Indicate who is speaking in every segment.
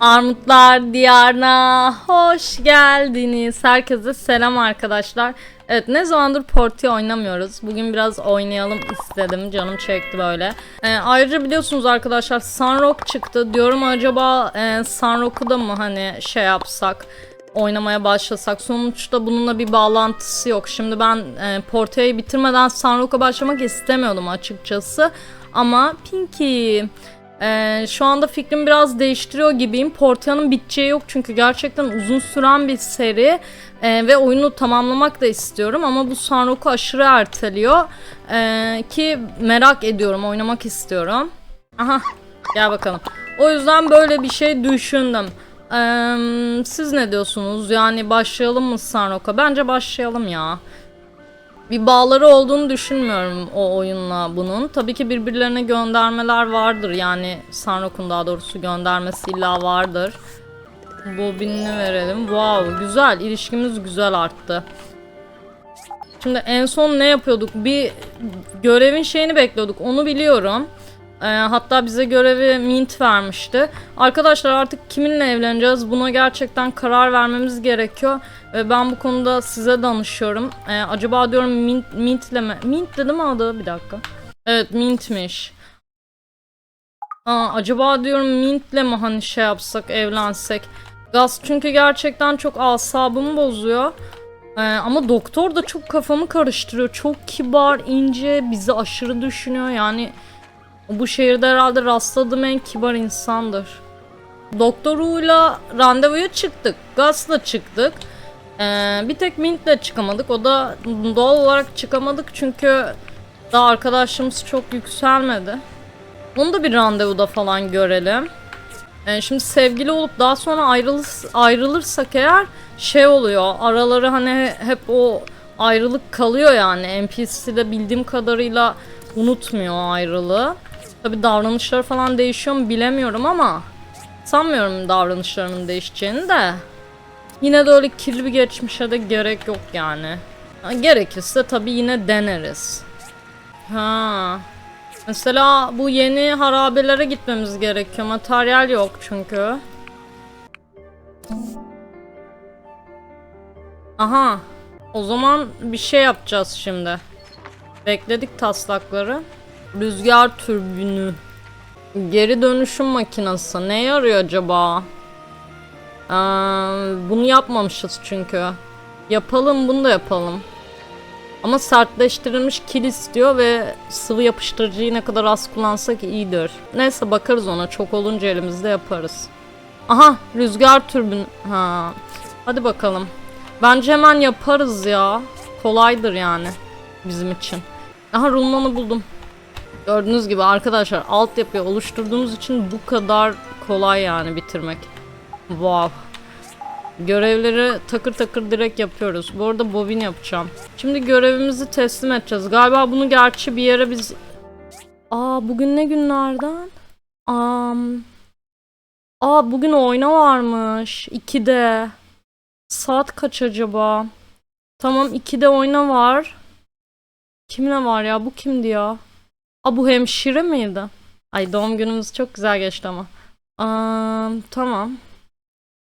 Speaker 1: Armutlar Diyarına hoş geldiniz. Herkese selam arkadaşlar. Evet ne zamandır Porti oynamıyoruz. Bugün biraz oynayalım istedim. Canım çekti böyle. Ee, ayrıca biliyorsunuz arkadaşlar Sunrock çıktı. Diyorum acaba e, Sunrock'u da mı hani şey yapsak oynamaya başlasak. Sonuçta bununla bir bağlantısı yok. Şimdi ben e, Portia'yı bitirmeden Sunrock'a başlamak istemiyordum açıkçası. Ama Pinky ee, şu anda fikrimi biraz değiştiriyor gibiyim. Portia'nın biteceği yok çünkü gerçekten uzun süren bir seri Ee, ve oyunu tamamlamak da istiyorum ama bu Sunrock'u aşırı erteliyor Ee, ki merak ediyorum, oynamak istiyorum. Aha, gel bakalım. O yüzden böyle bir şey düşündüm. Ee, siz ne diyorsunuz? Yani başlayalım mı Sunrock'a? Bence başlayalım ya bir bağları olduğunu düşünmüyorum o oyunla bunun. Tabii ki birbirlerine göndermeler vardır. Yani Sanrok'un daha doğrusu göndermesi illa vardır. Bobinini verelim. Wow güzel. ilişkimiz güzel arttı. Şimdi en son ne yapıyorduk? Bir görevin şeyini bekliyorduk. Onu biliyorum. Ee, hatta bize görevi Mint vermişti. Arkadaşlar artık kiminle evleneceğiz? Buna gerçekten karar vermemiz gerekiyor. Ve ben bu konuda size danışıyorum. Ee, acaba diyorum Mint, Mint'le mi? Mint dedi mi adı? Bir dakika. Evet Mint'miş. Aa, acaba diyorum Mint'le mi hani şey yapsak, evlensek? Gaz çünkü gerçekten çok asabımı bozuyor. Ee, ama doktor da çok kafamı karıştırıyor. Çok kibar, ince, bizi aşırı düşünüyor. Yani bu şehirde herhalde rastladığım en kibar insandır. Doktoruyla randevuya çıktık. Gaz'la çıktık. Ee, bir tek Mint'le çıkamadık. O da doğal olarak çıkamadık çünkü daha arkadaşlığımız çok yükselmedi. Onu da bir randevuda falan görelim. Ee, şimdi sevgili olup daha sonra ayrılır, ayrılırsak eğer şey oluyor. Araları hani hep o ayrılık kalıyor yani. NPC'de bildiğim kadarıyla unutmuyor ayrılığı. Tabi davranışları falan değişiyor mu bilemiyorum ama sanmıyorum davranışlarının değişeceğini de. Yine de öyle kirli bir geçmişe de gerek yok yani. Gerekirse tabi yine deneriz. Ha. Mesela bu yeni harabelere gitmemiz gerekiyor. Materyal yok çünkü. Aha. O zaman bir şey yapacağız şimdi. Bekledik taslakları. Rüzgar türbünü. Geri dönüşüm makinesi. Ne yarıyor acaba? Ee, bunu yapmamışız çünkü. Yapalım bunu da yapalım. Ama sertleştirilmiş kil istiyor ve sıvı yapıştırıcıyı ne kadar az kullansak iyidir. Neyse bakarız ona. Çok olunca elimizde yaparız. Aha rüzgar türbün. Ha. Hadi bakalım. Bence hemen yaparız ya. Kolaydır yani bizim için. Aha rulmanı buldum. Gördüğünüz gibi arkadaşlar altyapıyı oluşturduğumuz için bu kadar kolay yani bitirmek. Wow. Görevleri takır takır direkt yapıyoruz. Bu arada bobin yapacağım. Şimdi görevimizi teslim edeceğiz. Galiba bunu gerçi bir yere biz... Aa bugün ne günlerden? Um... Aa bugün oyna varmış. 2'de. Saat kaç acaba? Tamam 2'de oyna var. Kimle var ya? Bu kimdi ya? Aa bu hemşire miydi? Ay doğum günümüz çok güzel geçti ama. Aa, tamam.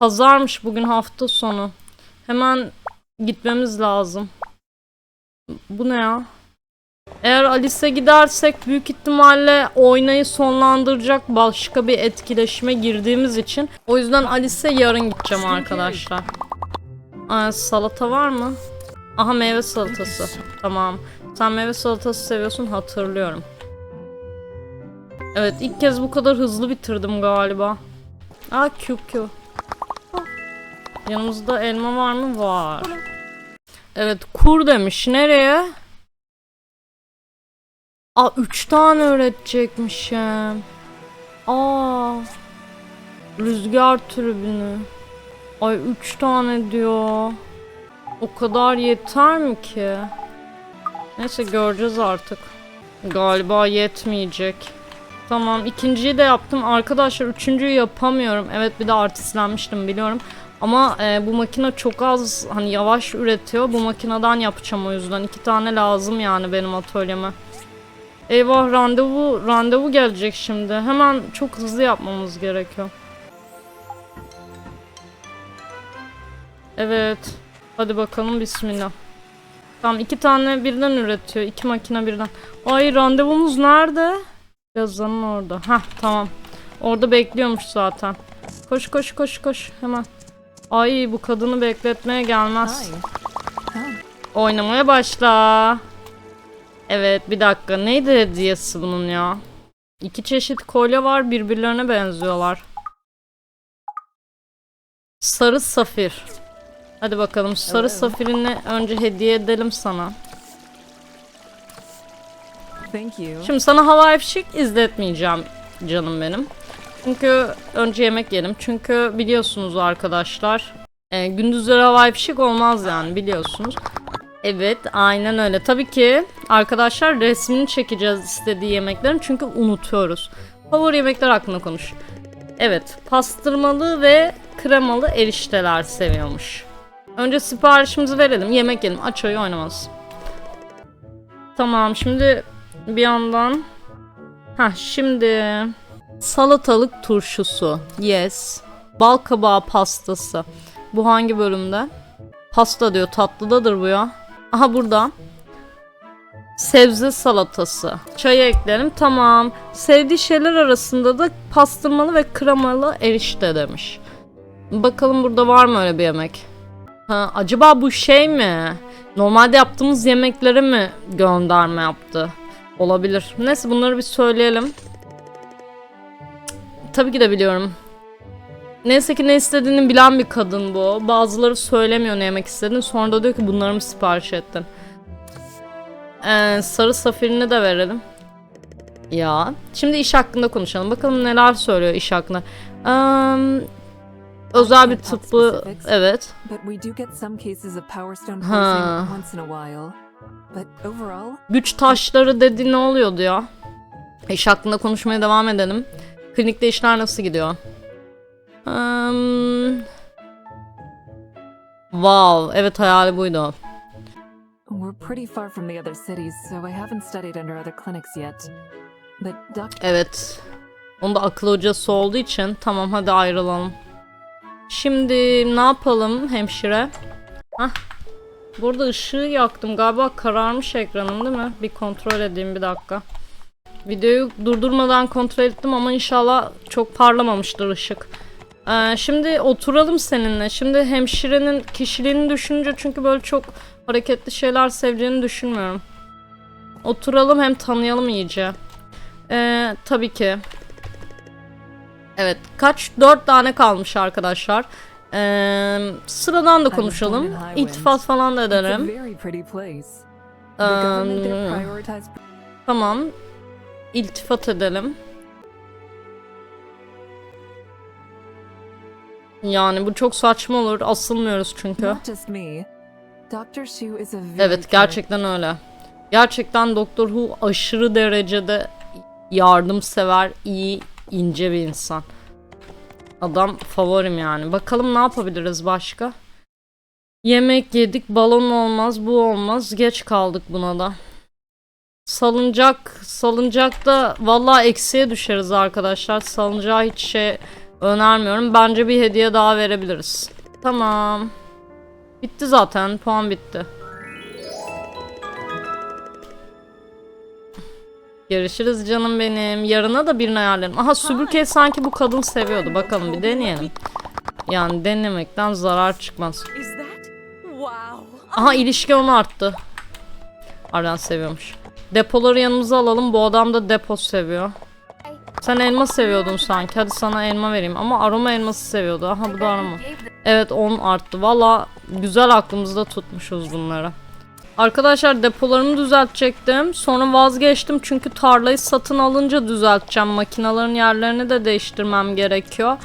Speaker 1: Pazarmış bugün hafta sonu. Hemen gitmemiz lazım. Bu ne ya? Eğer Alice'e gidersek büyük ihtimalle oynayı sonlandıracak başka bir etkileşime girdiğimiz için. O yüzden Alice'e yarın gideceğim arkadaşlar. Aa, salata var mı? Aha meyve salatası. Tamam. Sen meyve salatası seviyorsun hatırlıyorum. Evet ilk kez bu kadar hızlı bitirdim galiba. Aa QQ. Yanımızda elma var mı? Var. Evet kur demiş. Nereye? Aa 3 tane öğretecekmişim. Aa. Rüzgar türbünü. Ay 3 tane diyor. O kadar yeter mi ki? Neyse göreceğiz artık. Galiba yetmeyecek. Tamam ikinciyi de yaptım. Arkadaşlar üçüncüyü yapamıyorum. Evet bir de artistlenmiştim biliyorum. Ama e, bu makine çok az hani yavaş üretiyor. Bu makineden yapacağım o yüzden. iki tane lazım yani benim atölyeme. Eyvah randevu randevu gelecek şimdi. Hemen çok hızlı yapmamız gerekiyor. Evet. Hadi bakalım bismillah. Tamam iki tane birden üretiyor. iki makine birden. Ay randevumuz nerede? Yazanın orada. Hah tamam. Orada bekliyormuş zaten. Koş koş koş koş hemen. Ay bu kadını bekletmeye gelmez. Oynamaya başla. Evet bir dakika neydi hediyesi bunun ya? İki çeşit kolye var birbirlerine benziyorlar. Sarı safir. Hadi bakalım sarı safirini önce hediye edelim sana.
Speaker 2: Thank you.
Speaker 1: Şimdi sana havai fişek izletmeyeceğim canım benim. Çünkü önce yemek yedim. Çünkü biliyorsunuz arkadaşlar e, gündüzleri havai fişek olmaz yani biliyorsunuz. Evet aynen öyle. Tabii ki arkadaşlar resmini çekeceğiz istediği yemeklerin çünkü unutuyoruz. Favori yemekler hakkında konuş. Evet pastırmalı ve kremalı erişteler seviyormuş. Önce siparişimizi verelim yemek yiyelim aç oyun oynamaz. Tamam şimdi bir yandan Ha şimdi salatalık turşusu. Yes. Bal kabağı pastası. Bu hangi bölümde? Pasta diyor. Tatlıdadır bu ya. Aha burada. Sebze salatası. Çaya eklerim. Tamam. Sevdiği şeyler arasında da pastırmalı ve kremalı erişte demiş. Bakalım burada var mı öyle bir yemek? Ha, acaba bu şey mi? Normalde yaptığımız yemeklere mi gönderme yaptı? Olabilir. Neyse bunları bir söyleyelim. Tabii ki de biliyorum. Neyse ki ne istediğini bilen bir kadın bu. Bazıları söylemiyor ne yemek istediğini. Sonra da diyor ki bunları mı sipariş ettin? Ee, sarı safirini de verelim. Ya. Şimdi iş hakkında konuşalım. Bakalım neler söylüyor iş hakkında. Eee, özel bir tıbbı... Evet. Ha. Güç taşları dedi ne oluyordu ya? İş hakkında konuşmaya devam edelim. Klinikte işler nasıl gidiyor? Hmm. Wow, evet hayali buydu. Evet. Onda akıl hocası olduğu için tamam hadi ayrılalım. Şimdi ne yapalım hemşire? Hah. Burada ışığı yaktım. Galiba kararmış ekranım değil mi? Bir kontrol edeyim bir dakika. Videoyu durdurmadan kontrol ettim ama inşallah çok parlamamıştır ışık. Ee, şimdi oturalım seninle. Şimdi hemşirenin kişiliğini düşününce çünkü böyle çok hareketli şeyler seveceğini düşünmüyorum. Oturalım hem tanıyalım iyice. Ee, tabii ki. Evet. Kaç? Dört tane kalmış arkadaşlar. Ee, sıradan da konuşalım. İltifat falan da ederim. Ee, tamam. İltifat edelim. Yani bu çok saçma olur. Asılmıyoruz çünkü. Evet gerçekten öyle. Gerçekten Doktor Who aşırı derecede yardımsever, iyi, ince bir insan. Adam favorim yani. Bakalım ne yapabiliriz başka? Yemek yedik, balon olmaz, bu olmaz. Geç kaldık buna da. Salıncak, salıncakta vallahi eksiye düşeriz arkadaşlar. Salıncağı hiç şey önermiyorum. Bence bir hediye daha verebiliriz. Tamam. Bitti zaten. Puan bitti. Görüşürüz canım benim. Yarına da birini ayarlarım. Aha süpürgeyi sanki bu kadın seviyordu. Bakalım bir deneyelim. Yani denemekten zarar çıkmaz. Aha ilişki onu arttı. Aran seviyormuş. Depoları yanımıza alalım. Bu adam da depo seviyor. Sen elma seviyordun sanki. Hadi sana elma vereyim. Ama aroma elması seviyordu. Aha bu da aroma. Evet 10 arttı. Valla güzel aklımızda tutmuşuz bunları. Arkadaşlar depolarımı düzeltecektim. Sonra vazgeçtim çünkü tarlayı satın alınca düzelteceğim. Makinaların yerlerini de değiştirmem gerekiyor.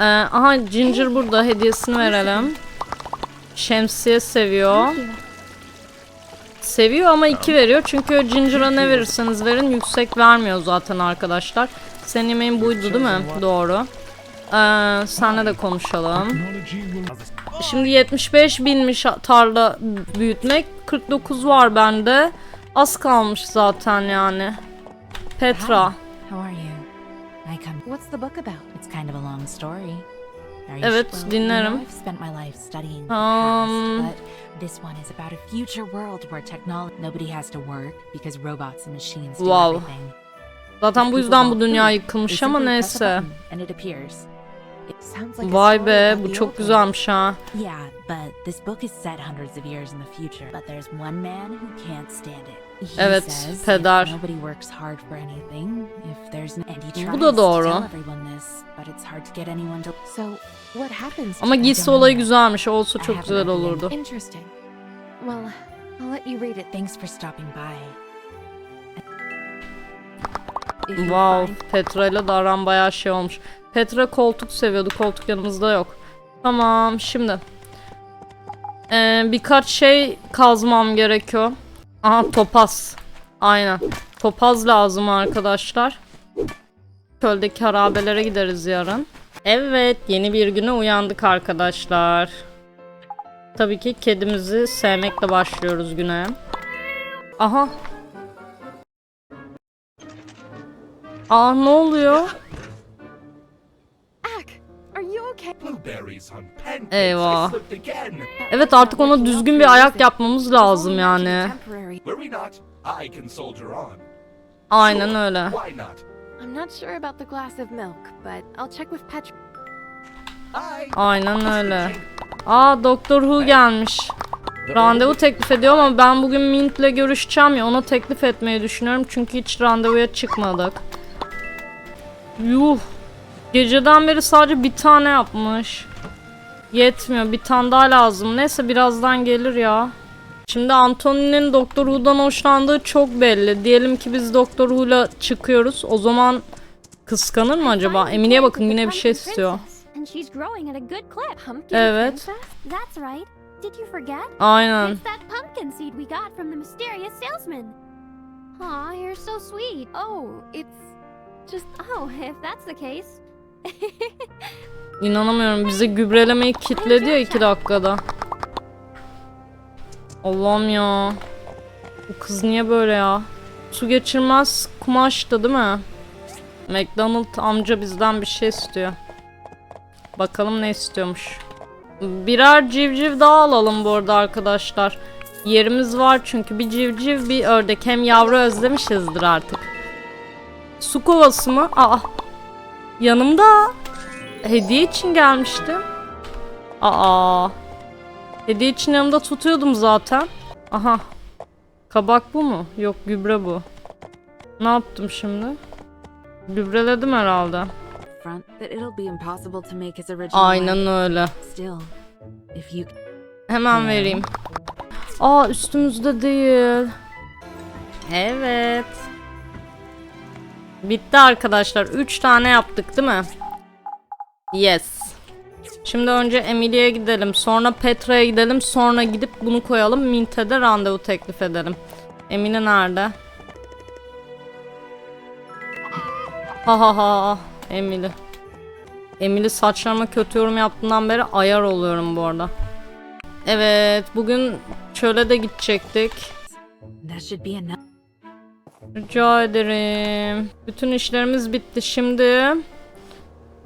Speaker 1: Ee, aha Ginger burada hediyesini verelim. Şemsiye seviyor. Seviyor ama 2 veriyor. Çünkü Ginger'a ne verirseniz verin yüksek vermiyor zaten arkadaşlar. Senin yemeğin buydu değil mi? Doğru. Ee, senle de konuşalım. Şimdi 75 binmiş tarla büyütmek. 49 var bende. Az kalmış zaten yani. Petra. Evet, dinlerim. Um,
Speaker 3: this one is about a future world where technology nobody has to work because robots and machines do
Speaker 1: Wow.
Speaker 3: everything.
Speaker 1: Zaten bu yüzden bu dünya yıkılmış ama neyse.
Speaker 3: button And it appears.
Speaker 1: Vay be bu çok güzelmiş ha.
Speaker 3: Yeah, but this book is set hundreds of years in the future. But there's one man who can't stand it. He
Speaker 1: Evet,
Speaker 3: says
Speaker 1: peder.
Speaker 3: if nobody works hard for anything, if there's n- and he
Speaker 1: Bu da doğru.
Speaker 3: tell everyone this, but it's hard to get anyone to. So what happens? to
Speaker 1: Ama
Speaker 3: don't
Speaker 1: olayı güzelmiş. Olsa çok güzel olurdu.
Speaker 4: Interesting. Well, I'll let you read it.
Speaker 3: Thanks for stopping by. If you
Speaker 1: Wow, Petra ile de aram bayağı şey olmuş. Petra koltuk seviyordu. Koltuk yanımızda yok. Tamam, şimdi. Ee, birkaç şey kazmam gerekiyor. Aha topaz. Aynen. Topaz lazım arkadaşlar. Köldeki harabelere gideriz yarın. Evet, yeni bir güne uyandık arkadaşlar. Tabii ki kedimizi sevmekle başlıyoruz güne. Aha, Aa ne oluyor? Eyvah. Evet artık ona düzgün bir ayak yapmamız lazım yani. Aynen öyle. Aynen öyle. Aa Doktor Who gelmiş. Randevu teklif ediyor ama ben bugün Mint'le görüşeceğim ya ona teklif etmeyi düşünüyorum çünkü hiç randevuya çıkmadık. Yuh. Geceden beri sadece bir tane yapmış. Yetmiyor bir tane daha lazım. Neyse birazdan gelir ya. Şimdi Anthony'nin Doktor Who'dan hoşlandığı çok belli. Diyelim ki biz Doktor Who'la çıkıyoruz. O zaman kıskanır mı acaba? Emine'ye bakın yine bir şey istiyor. Evet. Aynen.
Speaker 5: Aw, you're so sweet.
Speaker 4: Oh, it's just
Speaker 5: Oh, if that's the case.
Speaker 1: İnanamıyorum bize gübrelemeyi kilitledi ya iki dakikada. Allah'ım ya. Bu kız niye böyle ya? Su geçirmez kumaştı değil mi? McDonald amca bizden bir şey istiyor. Bakalım ne istiyormuş. Birer civciv daha alalım bu arada arkadaşlar. Yerimiz var çünkü bir civciv bir ördek hem yavru özlemişizdir artık. Su kovası mı? Aa. Yanımda. Hediye için gelmiştim. Aa. Hediye için yanımda tutuyordum zaten. Aha. Kabak bu mu? Yok gübre bu. Ne yaptım şimdi? Gübreledim herhalde. Aynen öyle. Hemen vereyim. Aa üstümüzde değil. Evet. Bitti arkadaşlar. 3 tane yaptık değil mi? Yes. Şimdi önce Emily'ye gidelim. Sonra Petra'ya gidelim. Sonra gidip bunu koyalım. Mint'e de randevu teklif edelim. Emine nerede? Ha ha ha. Emily. Emily saçlarıma kötü yorum yaptığından beri ayar oluyorum bu arada. Evet, bugün çöle de gidecektik. Rica ederim. Bütün işlerimiz bitti. Şimdi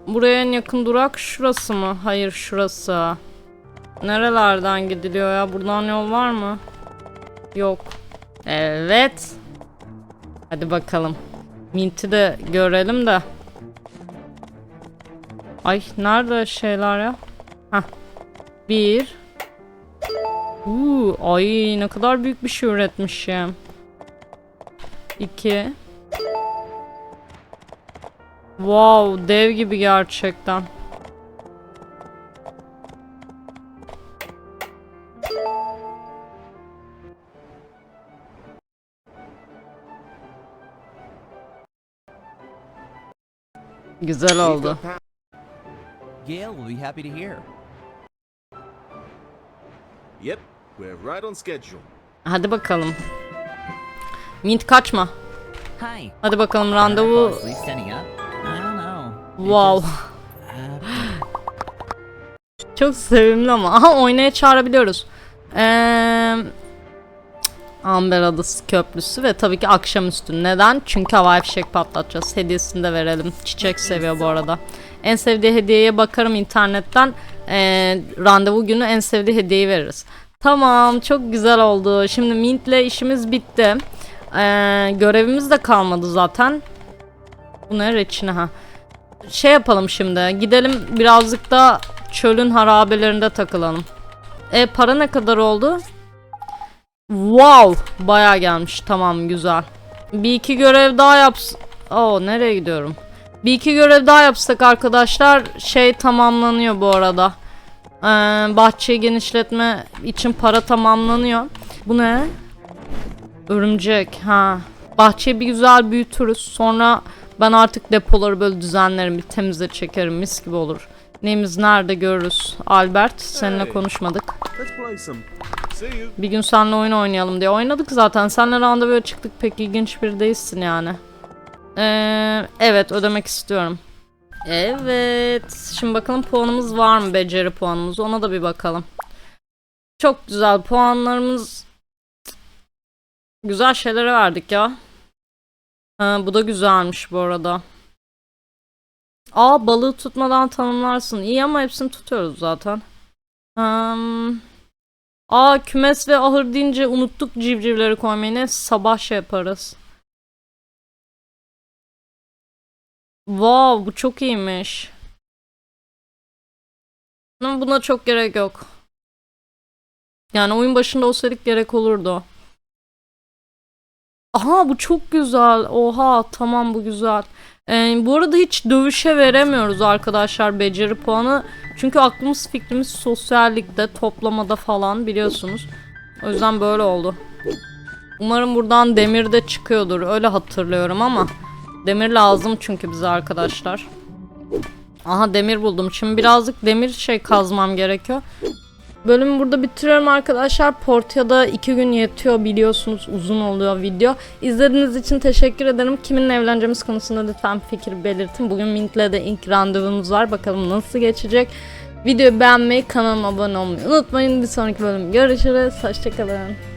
Speaker 1: buraya en yakın durak şurası mı? Hayır, şurası. Nerelerden gidiliyor ya? Buradan yol var mı? Yok. Evet. Hadi bakalım. Mint'i de görelim de. Ay nerede şeyler ya? Hah. Bir. Uuu, ay ne kadar büyük bir şey üretmişim. 2 Wow, dev gibi gerçekten. Güzel oldu.
Speaker 6: Gail will be happy to hear.
Speaker 7: Yep, we're right on schedule.
Speaker 1: Hadi bakalım. Mint kaçma. Hadi bakalım randevu. Wow. Çok sevimli ama. Aha oynaya çağırabiliyoruz. Ee, Amber Adası Köprüsü ve tabii ki akşamüstü. Neden? Çünkü havai fişek patlatacağız. Hediyesini de verelim. Çiçek seviyor bu arada. En sevdiği hediyeye bakarım internetten. Ee, randevu günü en sevdiği hediyeyi veririz. Tamam çok güzel oldu. Şimdi Mint'le işimiz bitti. Ee, görevimiz de kalmadı zaten. Bu ne reçine ha. Şey yapalım şimdi. Gidelim birazcık da çölün harabelerinde takılalım. E para ne kadar oldu? Wow, bayağı gelmiş. Tamam, güzel. Bir iki görev daha yaps. Oo, nereye gidiyorum? Bir iki görev daha yapsak arkadaşlar şey tamamlanıyor bu arada. Ee, bahçeyi genişletme için para tamamlanıyor. Bu ne? Örümcek. Ha. Bahçeyi bir güzel büyütürüz. Sonra ben artık depoları böyle düzenlerim. Bir temize çekerim. Mis gibi olur. Neyimiz nerede görürüz. Albert seninle konuşmadık. Bir gün seninle oyun oynayalım diye. Oynadık zaten. Seninle randevuya çıktık. Pek ilginç bir değilsin yani. Ee, evet ödemek istiyorum. Evet. Şimdi bakalım puanımız var mı? Beceri puanımız. Ona da bir bakalım. Çok güzel puanlarımız. Güzel şeylere verdik ya. Ha, bu da güzelmiş bu arada. Aa balığı tutmadan tanımlarsın. İyi ama hepsini tutuyoruz zaten. Hmm. Aa kümes ve ahır deyince unuttuk civcivleri koymayı. Ne sabah şey yaparız. Wow bu çok iyiymiş. Ama buna çok gerek yok. Yani oyun başında olsaydık gerek olurdu. Aha bu çok güzel. Oha tamam bu güzel. Ee, bu arada hiç dövüşe veremiyoruz arkadaşlar beceri puanı. Çünkü aklımız fikrimiz sosyallikte, toplamada falan biliyorsunuz. O yüzden böyle oldu. Umarım buradan demir de çıkıyordur. Öyle hatırlıyorum ama. Demir lazım çünkü bize arkadaşlar. Aha demir buldum. Şimdi birazcık demir şey kazmam gerekiyor. Bölümü burada bitiriyorum arkadaşlar. Portia'da iki gün yetiyor biliyorsunuz uzun oluyor video. İzlediğiniz için teşekkür ederim. Kiminle evleneceğimiz konusunda lütfen fikir belirtin. Bugün Mint'le de ilk randevumuz var. Bakalım nasıl geçecek. Videoyu beğenmeyi, kanalıma abone olmayı unutmayın. Bir sonraki bölüm görüşürüz. Hoşçakalın.